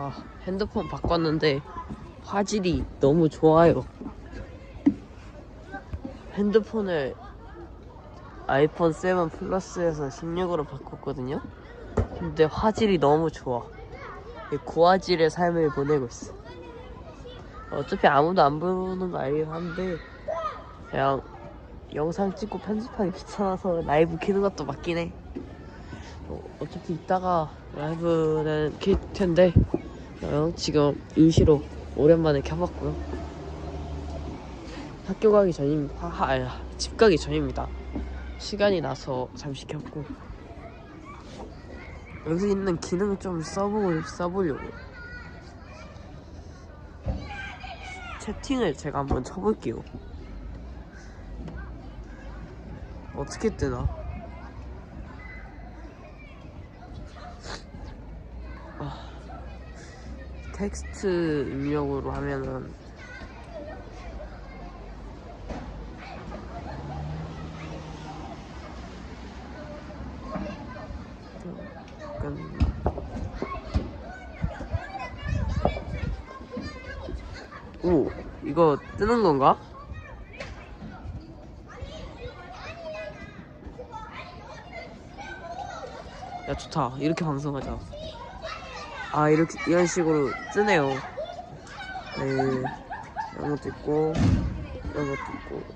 아, 핸드폰 바꿨는데 화질이 너무 좋아요. 핸드폰을 아이폰 7 플러스에서 16으로 바꿨거든요. 근데 화질이 너무 좋아. 이 고화질의 삶을 보내고 있어. 어차피 아무도 안 보는 거 알긴 한데 그냥 영상 찍고 편집하기 귀찮아서 라이브 키는 것도 맞긴 해. 어, 어차피 이따가 라이브는 킬 텐데 어, 지금 임시로 오랜만에 켜봤고요. 학교 가기 전입니다. 하, 하, 아니, 집 가기 전입니다. 시간이 나서 잠시 켰고 여기 있는 기능 좀 써보고 써보려고. 채팅을 제가 한번 쳐볼게요. 어떻게 뜨나? 텍스트 입력으로 하면은 오 이거 뜨는 건가? 야 좋다 이렇게 방송하자 아 이렇게 이런 식으로 뜨네요. 네. 이런 것도 있고 이런 것도 있고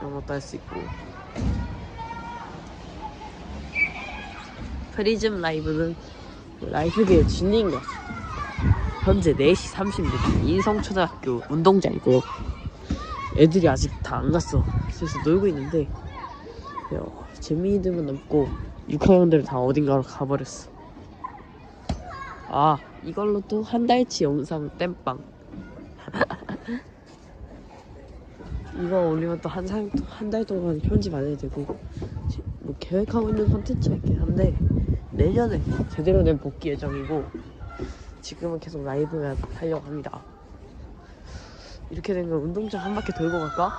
이런 것도 할 수 있고. 프리즘 라이브는 라이브계의 진리인 것 현재 4시 30분 인성초등학교 운동장이고 애들이 아직 다 안 갔어. 그래서 놀고 있는데 어, 재민이들만 남고 6학년들 다 어딘가로 가버렸어 아 이걸로 또 한 달치 영상 땜빵. 이거 올리면 또 한달 동안 편집 안 해도 되고 지- 뭐 계획하고 있는 컨텐츠가 있긴 한데 내년에 제대로 된 복귀 예정이고 지금은 계속 라이브만 하려고 합니다. 이렇게 된 건 운동장 한 바퀴 돌고 갈까?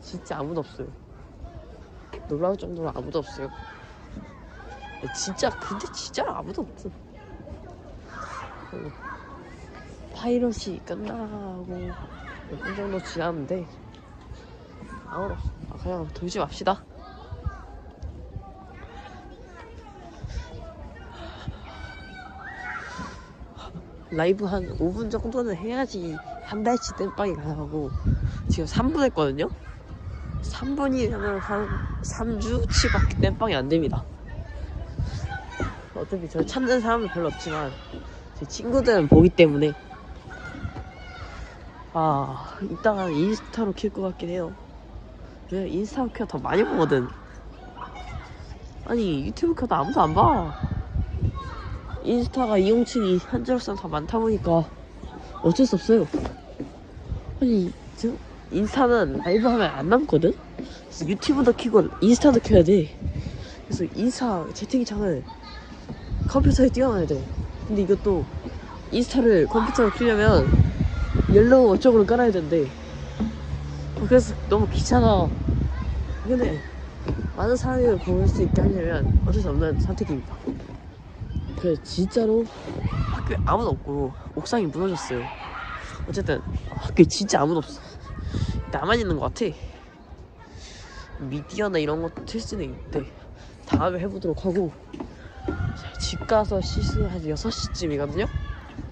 진짜 아무도 없어요. 놀라울 정도로 아무도 없어요 진짜 근데 진짜 아무도 없어 어, 파이럿이 끝나고 몇분 정도 지났는데 없어 아, 그냥 돌지 맙시다 라이브 한 5분 정도는 해야지 한 달치 땜빵이 가능하고 지금 3분 했거든요? 3분이면 한 3주치밖에 땜빵이 안 됩니다. 어차피 저 찾는 사람은 별로 없지만 제 친구들은 보기 때문에 아 이따가 인스타로 킬 것 같긴 해요. 왜 인스타로 켜 더 많이 보거든. 아니 유튜브 켜도 아무도 안 봐. 인스타가 이용층이 현재로서는 더 많다 보니까 어쩔 수 없어요. 아니, 저 인스타는 라이브 하면 안 남거든? 유튜브도 켜고 인스타도 켜야 돼. 그래서 인스타 채팅창을 컴퓨터에 띄워놔야 돼. 근데 이것도 인스타를 컴퓨터로 키려면 옐로우 어쩌고를 깔아야 된대. 어, 그래서 너무 귀찮아. 근데 많은 사람이 볼수 있게 하려면 어쩔 수 없는 선택입니다. 그 진짜로 학교에 아무도 없고 옥상이 무너졌어요. 어쨌든 학교에 진짜 아무도 없어. 나만 있는 것 같아. 미디어나 이런 것도 틀 수는 있는데 다음에 해보도록 하고 집 가서 씻으면 한 6시쯤이거든요?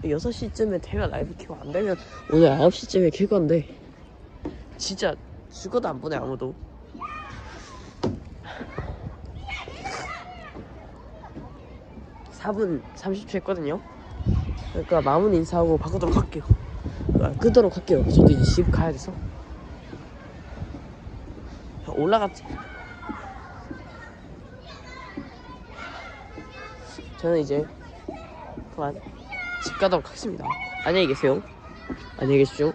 6시쯤에 되면 라이브 켜고 안 되면 오늘 9시쯤에 킬 건데 진짜 죽어도 안 보내 아무도 4분 30초 했거든요. 그러니까 마무리 인사하고 바꾸도록 할게요. 아, 끄도록 할게요. 저도 이제 집 가야 돼서. 올라갔지. 저는 이제 그만 집 가도록 하겠습니다. 안녕히 계세요. 안녕히 계십시오.